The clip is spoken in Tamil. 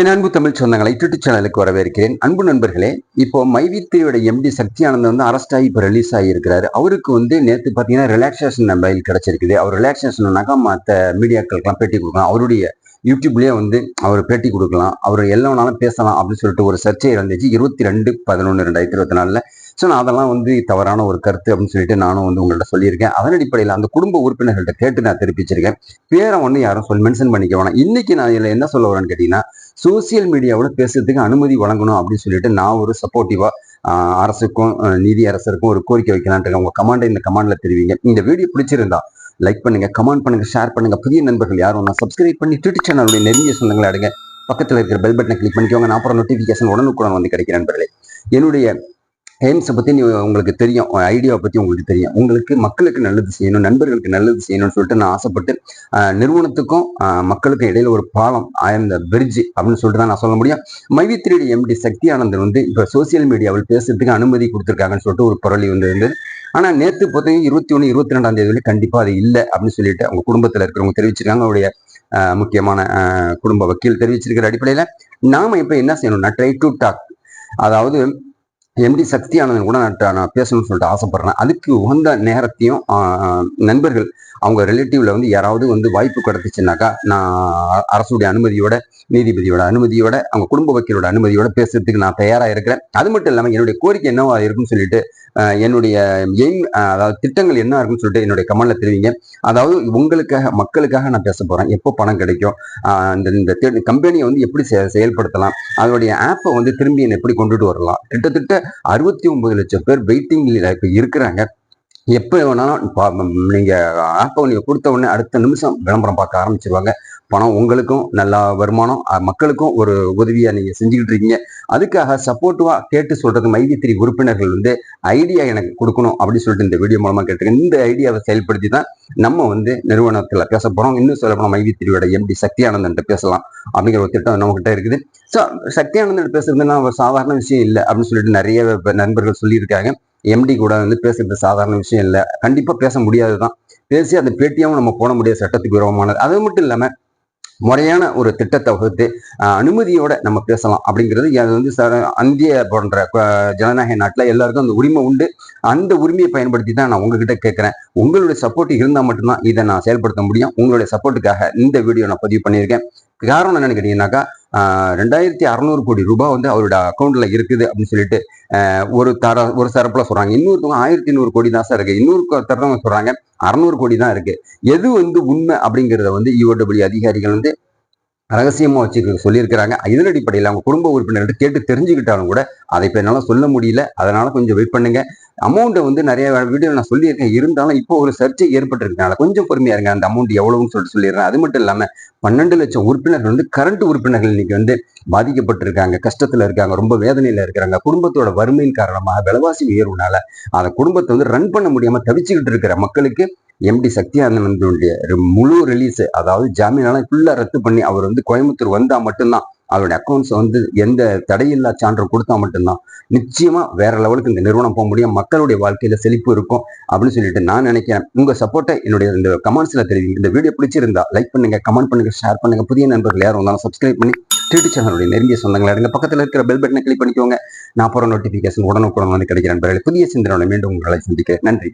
என் அன்பு தமிழ் சொந்தங்களை யூடியூப் சேனலுக்கு வரவேற்கிறேன். அன்பு நண்பர்களே இப்போ மைவித்திரியோட எம்டி சக்தி வந்து அரெஸ்ட் ஆகி இப்போ ரிலீஸ் ஆகியிருக்கிறாரு. அவருக்கு வந்து நேற்று பார்த்தீங்கன்னா ரிலாக்ஸேஷன் மொபைல் கிடைச்சிருக்குது. அவர் ரிலாக்ஸேஷன்னாக்கா மற்ற மீடியாக்களுக்கெல்லாம் பேட்டி கொடுக்கலாம். அவருடைய யூடியூப்லேயே வந்து அவர் பேட்டி கொடுக்கலாம். அவர் எல்லாம் வேணாலும் பேசலாம் அப்படின்னு சொல்லிட்டு ஒரு சர்ச்சை இருந்துச்சு. இருபத்தி ரெண்டு பதினொன்று ரெண்டாயிரத்தி இருபத்தி நாலில் ஸோ நான் அதெல்லாம் வந்து தவறான ஒரு கருத்து அப்படின்னு சொல்லிட்டு நானும் வந்து உங்கள்கிட்ட சொல்லியிருக்கேன். அதன் அடிப்படையில் அந்த குடும்ப உறுப்பினர்கள்ட்ட கேட்டு நான் தெரிவிச்சிருக்கேன். பேரை ஒன்று யாரும் சொல்லி மென்ஷன் பண்ணிக்க வேணாம். இன்னைக்கு நான் இதில் என்ன சொல்ல வரேன்னு கேட்டிங்கன்னா சோசியல் மீடியாவில் பேசுறதுக்கு அனுமதி வழங்கணும் அப்படின்னு சொல்லிட்டு நான் ஒரு சப்போர்ட்டிவா அரசுக்கும் நீதி அரசருக்கும் ஒரு கோரிக்கை வைக்கலான்ட்டு உங்க கமாண்டை இந்த கமாண்ட்ல தெரிவிங்க. இந்த வீடியோ பிடிச்சிருந்தா லைக் பண்ணுங்க கமெண்ட் பண்ணுங்க ஷேர் பண்ணுங்க. புதிய நண்பர்கள் யாரும் நான் சப்ஸ்கிரைப் பண்ணி ட்விட்டர் சேனலுடைய நெருங்கிய சொந்தங்களை அடுங்க பக்கத்தில் இருக்கிற பெல் பட்டனை கிளிக் பண்ணிக்கோங்க. நான் அப்புறம் நோட்டிஃபிகேஷன் உடனுக்குடன் வந்து கிடைக்கிற நண்பர்களே. என்னுடைய எய்ம்ஸை பற்றி நீ உங்களுக்கு தெரியும் ஐடியாவை பற்றி உங்களுக்கு தெரியும். உங்களுக்கு மக்களுக்கு நல்லது செய்யணும் நண்பர்களுக்கு நல்லது செய்யணும்னு சொல்லிட்டு நான் ஆசைப்பட்டு நிறுவனத்துக்கும் மக்களுக்கும் இடையில ஒரு பாலம் ஆயிருந்த பிரிட்ஜ் அப்படின்னு சொல்லிட்டு தான் நான் சொல்ல முடியும். மைவித்திரியுடைய எம்டி சக்தி ஆனந்தன் வந்து இப்போ சோசியல் மீடியாவில் பேசுறதுக்கு அனுமதி கொடுத்துருக்காங்கன்னு சொல்லிட்டு ஒரு புரளி வந்து இருந்தது. ஆனால் நேற்று பார்த்தீங்கன்னா இருபத்தி ஒன்று இருபத்தி ரெண்டாம் தேதி கண்டிப்பாக அது இல்லை அப்படின்னு சொல்லிட்டு அவங்க குடும்பத்தில் இருக்கிறவங்க தெரிவிச்சிருக்காங்க. அவருடைய முக்கியமான குடும்ப வக்கீல் தெரிவிச்சிருக்கிற அடிப்படையில் நாம இப்போ என்ன செய்யணும்னா ட்ரை டு டாக் அதாவது எம்டி சக்தி ஆனந்தன் கூட நான் நான் பேசணும்னு சொல்லிட்டு ஆசைப்படுறேன். அதுக்கு உகந்த நேரத்தையும் நண்பர்கள் அவங்க ரிலேட்டிவ்ல வந்து யாராவது வந்து வாய்ப்பு கிடைச்சிச்சுனாக்கா நான் அரசுடைய அனுமதியோட நீதிபதியோட அனுமதியோட அவங்க குடும்ப வக்கீலோட அனுமதியோட பேசுறதுக்கு நான் தயாராக இருக்கிறேன். அது மட்டும் இல்லாமல் என்னுடைய கோரிக்கை என்னவா இருக்குன்னு சொல்லிட்டு என்னுடைய எய்ம் அதாவது திட்டங்கள் என்ன இருக்குன்னு சொல்லிட்டு என்னுடைய கமெண்ட்ல தெரிவிங்க. அதாவது உங்களுக்காக மக்களுக்காக நான் பேச போகிறேன் எப்போ பணம் கிடைக்கும்? அந்த இந்த இந்த கம்பெனியை வந்து எப்படி செயல்படுத்தலாம்? அதனுடைய ஆப்பை வந்து திரும்பி என்னை எப்படி கொண்டுட்டு வரலாம்? கிட்டத்தட்ட அறுபத்தி ஒன்பது லட்சம் பேர் வெயிட்டிங் இருக்கிறாங்க. எப்போ வேணாலும் நீங்கள் ஆப்பை நீங்கள் கொடுத்த உடனே அடுத்த நிமிஷம் விளம்பரம் பார்க்க ஆரம்பிச்சிருவாங்க. பணம் உங்களுக்கும் நல்லா வருமானம் மக்களுக்கும் ஒரு உதவியாக நீங்கள் செஞ்சுக்கிட்டு இருக்கீங்க. அதுக்காக சப்போர்ட்டிவாக கேட்டு சொல்கிறது மைதித்திரி உறுப்பினர்கள் வந்து ஐடியா எனக்கு கொடுக்கணும் அப்படின்னு சொல்லிட்டு இந்த வீடியோ மூலமாக கேட்டிருக்கேன். இந்த ஐடியாவை செயல்படுத்தி தான் நம்ம வந்து நிறுவனத்தில் பேச போகிறோம் இன்னும் சொல்ல போனால் மைதித்திரியோட எம்டி சக்தி பேசலாம் அப்படிங்கிற ஒரு திட்டம் நம்மகிட்ட இருக்குது. ஸோ சக்தியானந்தன் பேசுறதுன்னா ஒரு சாதாரண விஷயம் இல்லை அப்படின்னு சொல்லிட்டு நிறைய நண்பர்கள் சொல்லியிருக்காங்க. எம்டி கூட வந்து பேசுறது சாதாரண விஷயம் இல்லை. கண்டிப்பாக பேச முடியாது தான் பேசி அந்த பேட்டியாகவும் நம்ம போட முடியாது. சட்டத்துக்கு விரோதமானது. அது மட்டும் இல்லாமல் முறையான ஒரு திட்டத்தை வகுத்து அனுமதியோட நம்ம பேசலாம் அப்படிங்கிறது அது வந்து ச- இந்திய போன்ற ஜனநாயக நாட்டில் எல்லாருக்கும் அந்த உரிமை உண்டு. அந்த உரிமையை பயன்படுத்தி தான் நான் உங்ககிட்ட கேட்குறேன் உங்களுடைய சப்போர்ட் இருந்தால் மட்டும்தான் இதை நான் செயல்படுத்த முடியும். உங்களுடைய சப்போர்ட்டுக்காக இந்த வீடியோ நான் பதிவு பண்ணியிருக்கேன். காரணம் என்னன்னு கேட்டீங்கன்னாக்கா ரெண்டாயிரத்தி அறநூறு கோடி ரூபாய் வந்து அவரோட அக்கௌண்ட்ல இருக்குது அப்படின்னு சொல்லிட்டு ஒரு தர ஒரு தரப்புல சொல்றாங்க. இன்னொருத்தவங்க ஆயிரத்தி நூறு கோடி தான் சார் இருக்கு. இன்னொரு தரவங்க சொல்றாங்க அறநூறு கோடி தான் இருக்கு. எது வந்து உண்மை அப்படிங்கிறத வந்து யூடபிள்யூ அதிகாரிகள் வந்து ரகசியமா வச்சு சொல்லியிருக்கிறாங்க. இதன் அடிப்படையில் அவங்க குடும்ப உறுப்பினர்கிட்ட கேட்டு தெரிஞ்சுக்கிட்டாலும் கூட அதை இப்போ என்னால் சொல்ல முடியல. அதனால கொஞ்சம் வெயிட் பண்ணுங்க. அமௌண்ட்டை வந்து நிறைய வீடியோ நான் சொல்லியிருக்கேன். இருந்தாலும் இப்போ ஒரு சர்ச்சை ஏற்பட்டிருக்கனால கொஞ்சம் பொறுமையா இருங்க. அந்த அமௌண்ட் எவ்வளவுன்னு சொல்லிட்டு சொல்லிடுறேன். அது மட்டும் இல்லாம பன்னெண்டு லட்சம் உறுப்பினர்கள் வந்து கரண்ட் உறுப்பினர்கள் இன்னைக்கு வந்து பாதிக்கப்பட்டிருக்காங்க. கஷ்டத்துல இருக்காங்க. ரொம்ப வேதனையில இருக்கிறாங்க. குடும்பத்தோட வறுமையின் காரணமாக விலைவாசி உயர்வுனால அந்த குடும்பத்தை வந்து ரன் பண்ண முடியாம தவிச்சுக்கிட்டு இருக்கிற மக்களுக்கு எம்டி சக்தியானந்தனுடைய முழு ரிலீஸ் அதாவது ஜாமீனெல்லாம் ஃபுல்லா ரத்து பண்ணி அவர் வந்து கோயம்புத்தூர் வந்தா மட்டும்தான் அவருடைய அக்கௌண்ட்ஸ் வந்து எந்த தடையில்லா சான்று கொடுத்தா மட்டும்தான் நிச்சயமா வேற லெவலுக்கு இந்த நிறுவனம் போக முடியும் மக்களுடைய வாழ்க்கையில செழிப்பு இருக்கும் அப்படின்னு சொல்லிட்டு நான் நினைக்கிறேன். உங்க சப்போர்ட்டை என்னுடைய இந்த கமெண்ட்ஸ்ல தெரியும் இந்த வீடியோ பிடிச்சிருந்தா லைக் பண்ணுங்க கமெண்ட் பண்ணுங்க ஷேர் பண்ணுங்க. புதிய நண்பர்கள் யாரும் வந்தாலும் சப்ஸ்கிரைப் பண்ணி டிடி சேனலுடைய நெருங்கிய சொந்தங்களை இருங்க பக்கத்தில் இருக்கிற பெல் பட்டனை கிளிக் பண்ணிக்கோங்க. நான் போகிற நோட்டிஃபிகேஷன் உடனுக்குடன் வந்து கிடைக்கிற புதிய சிந்தனை மீண்டும் உங்களை சந்திக்கிறேன். நன்றி.